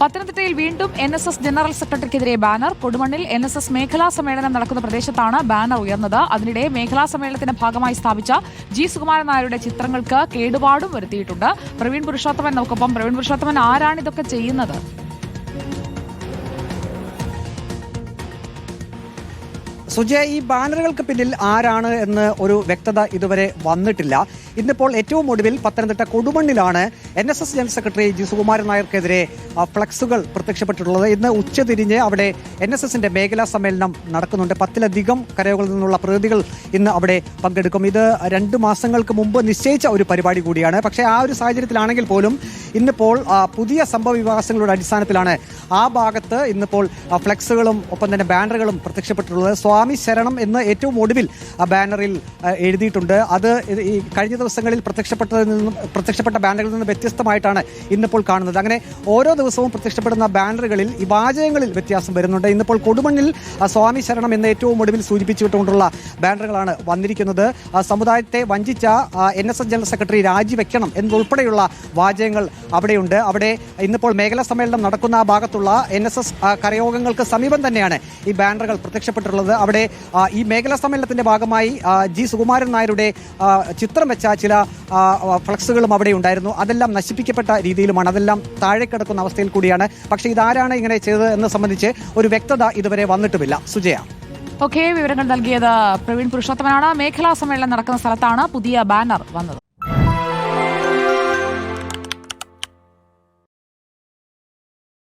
പത്തനംതിട്ടയിൽ വീണ്ടും N S S general സെക്രട്ടറിക്കെതിരെ ബാനർ കൊടുമണ്ണിൽ എൻ എസ് എസ് മേഖലാ സമ്മേളനം നടക്കുന്ന പ്രദേശത്താണ് ബാനർ ഉയർന്നത്. അതിനിടെ മേഖലാ സമ്മേളനത്തിന്റെ ഭാഗമായി സ്ഥാപിച്ച ജി സുകുമാരൻ നായരുടെ ചിത്രങ്ങൾക്ക് കേടുപാടും വരുത്തിയിട്ടുണ്ട്. പ്രവീൺ പുരുഷോത്തമൻ നമുക്കൊപ്പം പ്രവീൺ പുരുഷോത്തമൻ ആരാണ് ഇതൊക്കെ ചെയ്യുന്നത്? സുജയ ഈ ബാനറുകൾക്ക് പിന്നിൽ ആരാണ് എന്ന് ഒരു വ്യക്തത ഇതുവരെ വന്നിട്ടില്ല. ഇന്നിപ്പോൾ ഏറ്റവും ഒടുവിൽ Pathanamthitta കൊടുമണ്ണിലാണ് N S S general secretary G Sukumaran നായർക്കെതിരെ ഫ്ലക്സുകൾ പ്രത്യക്ഷപ്പെട്ടിട്ടുള്ളത്. ഇന്ന് ഉച്ചതിരിഞ്ഞ് അവിടെ എൻ എസ് എസിന്റെ മേഖലാ സമ്മേളനം നടക്കുന്നുണ്ട്. പത്തിലധികം കരകളിൽ നിന്നുള്ള പ്രതിനിധികൾ ഇന്ന് അവിടെ പങ്കെടുക്കും. ഇത് രണ്ട് മാസങ്ങൾക്ക് മുമ്പ് നിശ്ചയിച്ച ഒരു പരിപാടി കൂടിയാണ്. പക്ഷേ ആ ഒരു സാഹചര്യത്തിലാണെങ്കിൽ പോലും ഇന്നിപ്പോൾ പുതിയ സംഭവ വികാസങ്ങളുടെ അടിസ്ഥാനത്തിലാണ് ആ ഭാഗത്ത് ഇന്നിപ്പോൾ ഫ്ലെക്സുകളും ഒപ്പം തന്നെ ബാനറുകളും പ്രത്യക്ഷപ്പെട്ടിട്ടുള്ളത്. സ്വാമി ശരണം എന്ന് ഏറ്റവും ഒടുവിൽ ബാനറിൽ എഴുതിയിട്ടുണ്ട്. അത് ഈ കഴിഞ്ഞ ദിവസങ്ങളിൽ പ്രത്യക്ഷപ്പെട്ടതിൽ നിന്നും പ്രത്യക്ഷപ്പെട്ട ബാനറുകളിൽ നിന്ന് വ്യത്യസ്തമായിട്ടാണ് ഇന്നിപ്പോൾ കാണുന്നത്. അങ്ങനെ ഓരോ ദിവസവും പ്രത്യക്ഷപ്പെടുന്ന ബാനറുകളിൽ ഈ വാചകങ്ങളിൽ വ്യത്യാസം വരുന്നുണ്ട്. ഇന്നിപ്പോൾ കൊടുമണ്ണിൽ സ്വാമി ശരണം എന്ന് ഏറ്റവും ഒടുവിൽ സൂചിപ്പിച്ചുകൊണ്ടുള്ള ബാനറുകളാണ് വന്നിരിക്കുന്നത്. സമുദായത്തെ വഞ്ചിച്ച N S S general secretary രാജിവെക്കണം എന്നുൾപ്പെടെയുള്ള വാചകങ്ങൾ അവിടെയുണ്ട്. അവിടെ ഇന്നിപ്പോൾ മേഖലാ സമ്മേളനം നടക്കുന്ന ആ ഭാഗത്തുള്ള എൻ എസ് എസ് കരയോഗങ്ങൾക്ക് സമീപം തന്നെയാണ് ഈ ബാനറുകൾ പ്രത്യക്ഷപ്പെട്ടിട്ടുള്ളത്. അവിടെ ഈ മേഖലാ സമ്മേളനത്തിന്റെ ഭാഗമായി ജി സുകുമാരൻ നായരുടെ ചിത്രം വെച്ച ചില ഫ്ലക്സുകളും അവിടെ ഉണ്ടായിരുന്നു. അതെല്ലാം നശിപ്പിക്കപ്പെട്ട രീതിയിലുമാണ്. അതെല്ലാം താഴെ കിടക്കുന്ന അവസ്ഥയിൽ കൂടിയാണ്. പക്ഷേ ഇതാരാണ് ഇങ്ങനെ ചെയ്തത് എന്ന് സംബന്ധിച്ച് ഒരു വ്യക്തത ഇതുവരെ വന്നിട്ടുമില്ല. സുജയ. ഓക്കെ വിവരങ്ങൾ നൽകിയത് പ്രവീൺ പുരുഷോത്തമനാണ്. മേഖലാ സമ്മേളനം നടക്കുന്ന സ്ഥലത്താണ് പുതിയ ബാനർ വന്നത്.